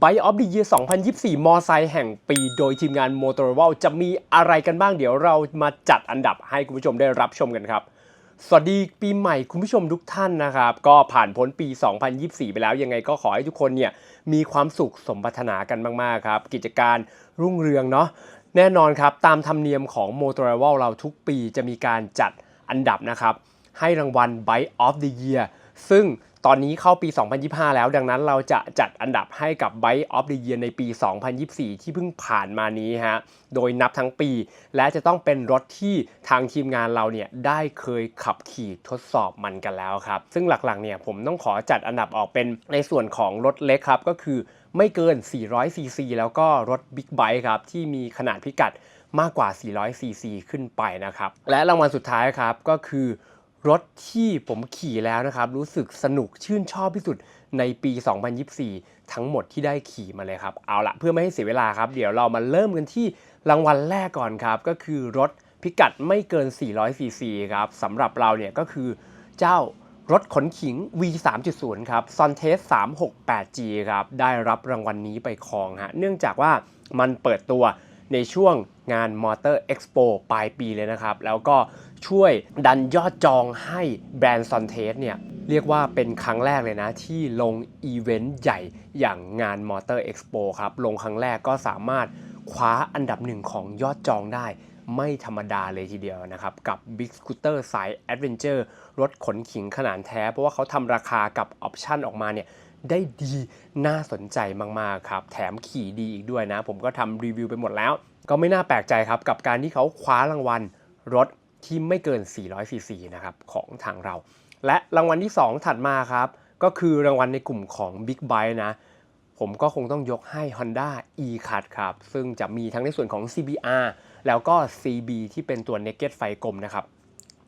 Bike of the Year 2024 มอไซค์แห่งปี โดยทีมงาน m o t o r o l จะมีอะไรกันบ้างเดี๋ยวเรามาจัดอันดับให้คุณผู้ชมได้รับชมกันครับ สวัสดีปีใหม่คุณผู้ชมทุกท่านนะครับ ก็ผ่านพ้นปี 2024 ไปแล้วยังไงก็ขอให้ทุกคนเนี่ยมีความสุขสมปรารถนากันมากๆครับ กิจการรุ่งเรืองเนาะแน่นอนครับ ตามธรรมเนียมของ m o t o r o l เราทุกปีจะมีการจัดอันดับนะครับ ให้รางวัล Bike of the Year ซึ่ง ตอนนี้เข้าปี 2025 แล้วดังนั้นเราจะจัดอันดับให้กับ Bike of the Year ในปี 2024 ที่เพิ่งผ่านมานี้ฮะ โดยนับทั้งปี และจะต้องเป็นรถที่ทางทีมงานเราเนี่ยได้เคยขับขี่ทดสอบมันกันแล้วครับ ซึ่งหลักๆเนี่ยผมต้องขอจัดอันดับออกเป็นในส่วนของรถเล็กครับ ก็คือไม่เกิน 400 ซีซี แล้วก็รถบิ๊กไบค์ครับ ที่มีขนาดพิกัดมากกว่า 400 ซีซี ขึ้นไปนะครับ และรางวัลสุดท้ายครับก็คือ รถที่ผมขี่แล้วนะครับ รู้สึกสนุกชื่นชอบที่สุดในปี 2024 ทั้งหมดที่ได้ขี่มาเลยครับ เอาละเพื่อไม่ให้เสียเวลาครับ เดี๋ยวเรามาเริ่มกันที่รางวัลแรกก่อนครับ ก็คือรถพิกัดไม่เกิน 400 ซีซีครับสำหรับเราเนี่ยก็คือเจ้ารถขนขิง V 3.0ครับ s o n t e s 368G ครับ ได้รับรางวัลนนี้ไปครองฮะ เนื่องจากว่ามันเปิดตัวในช่วงงาน Motor Expo ปลายปีเลยนะครับ แล้วก็ ช่วยดันยอดจองให้แบรนด์ s o n t e s เนี่ยเรียกว่าเป็นครั้งแรกเลยนะ ที่ลงอีเวนต์ใหญ่อย่างงาน Motor Expo ครับ ลงครั้งแรกก็สามารถคว้าอันดับหนึ่งของยอดจองได้ ไม่ธรรมดาเลยทีเดียวนะครับ กับ Big Scooter สาย Adventure รถขนขิงขนาดแท้ เพราะว่าเขาทำราคากับออปชั่นออกมาเนี่ยได้ดีน่าสนใจมากๆครับ แถมขี่ดีอีกด้วยนะ ผมก็ทำรีวิวไปหมดแล้ว ก็ไม่น่าแปลกใจครับ กับการที่เขาคว้ารางวัลรถ ที่ไม่เกิน 400 ซีซีนะครับของทางเรา และรางวัลที่ 2 ถัดมาครับ ก็คือรางวัลในกลุ่มของ Big b i นะ ผมก็คงต้องยกให้ Honda e-Cut ครับ ซึ่งจะมีทั้งในส่วนของ CBR แล้วก็ CB ที่เป็นตัว Naked ไฟกลมนะครับ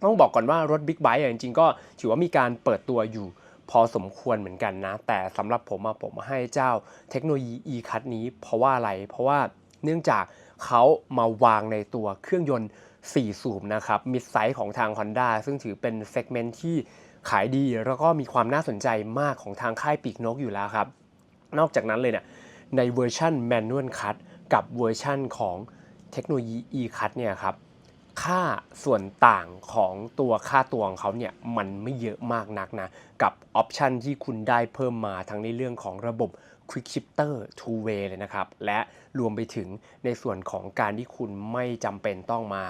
ต้องบอกก่อนว่ารถ Big b i จริงๆ ก็ถือว่ามีการเปิดตัวอยู่พอสมควรเหมือนกันนะ แต่สำหรับผมอะผมให้เจ้าเทคโนโลยี e-cut นี้เพราะว่าอะไร เพราะว่าเนื่องจากเขามาวางในตัวเครื่องยนต์ 4 สูบนะครับมิดไซส์ของทาง Honda ซึ่งถือเป็นเซกเมนต์ที่ขายดี แล้วก็มีความน่าสนใจมากของทางค่ายปีกนกอยู่แล้วครับ นอกจากนั้นเลยเนี่ยในเวอร์ชัน Manual Cut กับเวอร์ชันของเทคโนโลยี e-cut เนี่ยครับค่าส่วนต่างของตัวค่าตัวของเขาเนี่ยมันไม่เยอะมากนักนะ กับออปชันที่คุณได้เพิ่มมาทั้งในเรื่องของระบบ Quick Shifter Two Way เลยนะครับ และรวมไปถึงในส่วนของการที่คุณไม่จำเป็นต้องมา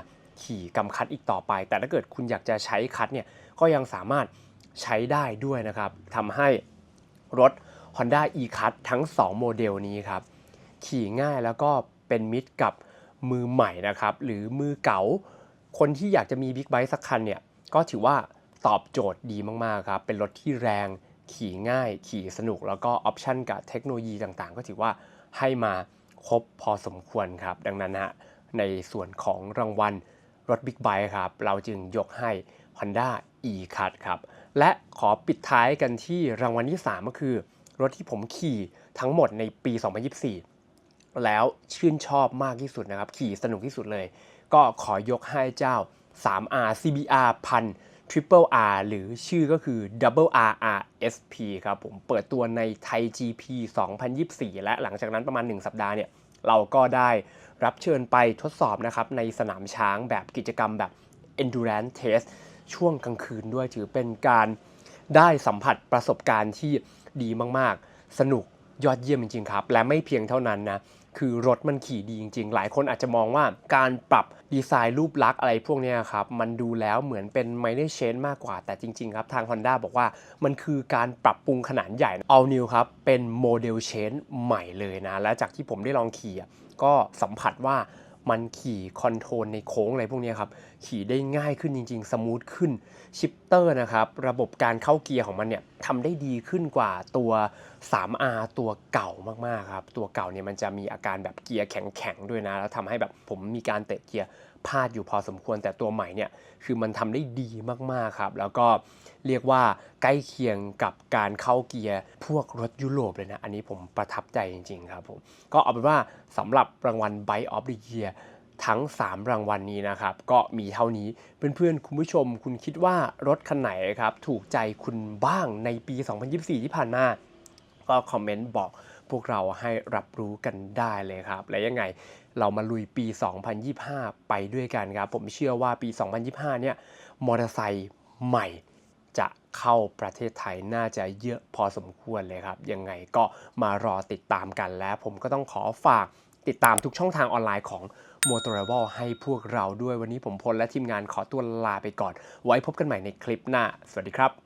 ขี่กำคัดอีกต่อไป แต่ถ้าเกิดคุณอยากจะใช้คัดเนี่ยก็ยังสามารถใช้ได้ด้วยนะครับทำให้รถ Honda e-cut ทั้ง 2 โมเดลนี้ครับขี่ง่ายแล้วก็เป็นมิตรกับมือใหม่นะครับหรือมือเก๋าคนที่อยากจะมีบิ๊กไบค์สักคันเนี่ยก็ถือว่าตอบโจทย์ดีมากๆครับเป็นรถที่แรงขี่ง่าย ขี่สนุกแล้วก็ออปชันกับเทคโนโลยีต่างๆ ก็ถือว่าให้มาครบพอสมควรครับ ดังนั้นนะในส่วนของรางวัล รถบิ๊กไบค์ครับ เราจึงยกให้ Honda e-cut ครับ และขอปิดท้ายกันที่รางวัลที่ 3 ก็คือ รถที่ผมขี่ทั้งหมดในปี 2024 แล้วชื่นชอบมากที่สุดนะครับ ขี่สนุกที่สุดเลย ก็ขอยกให้เจ้า 3R CBR พัน Triple R หรือชื่อก็คือ Double RRSP ครับผมเปิดตัวในไทย GP 2024 และหลังจากนั้นประมาณ 1 สัปดาห์เนี่ย เราก็ได้รับเชิญไปทดสอบนะครับในสนามช้างแบบกิจกรรมแบบ Endurance Test ช่วงกลางคืนด้วยถือเป็นการได้สัมผัสประสบการณ์ที่ดีมาก ๆ สนุกยอดเยี่ยมจริง ๆ ครับ และไม่เพียงเท่านั้นนะ คือรถมันขี่ดีจริง ๆ หลายคนอาจจะมองว่าการปรับดีไซน์รูปลักษณ์อะไรพวกนี้ครับมันดูแล้วเหมือนเป็นไมเนอร์เชนมากกว่าแต่จริง ๆ ครับ ทาง Honda บอกว่ามันคือการปรับปรุงขนาดใหญ่ all new ครับ เป็นโมเดลเชนใหม่เลยนะ และจากที่ผมได้ลองขี่ก็สัมผัสว่า มันขี่คอนโทรลในโค้งอะไรพวกนี้ครับ ขี่ได้ง่ายขึ้นจริง ๆ สมูทขึ้นชิปเตอร์นะครับ ระบบการเข้าเกียร์ของมันเนี่ยทำได้ดีขึ้นกว่าตัว 3R ตัวเก่ามากๆครับ ตัวเก่าเนี่ยมันจะมีอาการแบบเกียร์แข็งๆด้วยนะ แล้วทำให้แบบผมมีการเตะเกียร์ พลาดอยู่พอสมควรแต่ตัวใหม่เนี่ยคือมันทำได้ดีมากๆครับ แล้วก็เรียกว่าใกล้เคียงกับการเข้าเกียร์พวกรถยุโรปเลยนะ อันนี้ผมประทับใจจริง ๆ ครับผมก็เอาเป็นว่าสำหรับรางวัล Bike of the Year ทั้ง 3 รางวัลนนี้นะครับ ก็มีเท่านี้เพื่อนๆ คุณผู้ชม คุณคิดว่ารถคันไหนครับ ถูกใจคุณบ้างในปี 2024 ที่ผ่านมา ก็คอมเมนต์บอก พวกเราให้รับรู้กันได้เลยครับ และยังไงเรามาลุยปี 2025 ไปด้วยกันครับ ผมเชื่อว่าปี 2025 เนี่ยมอเตอร์ไซค์ใหม่จะเข้าประเทศไทยน่าจะเยอะพอสมควรเลยครับ ยังไงก็มารอติดตามกันและผมก็ต้องขอฝากติดตามทุกช่องทางออนไลน์ของ m o t o r a v a l ให้พวกเราด้วยวันนี้ผมพลและทีมงานขอตัวลาไปก่อน ไว้พบกันใหม่ในคลิปหน้า สวัสดีครับ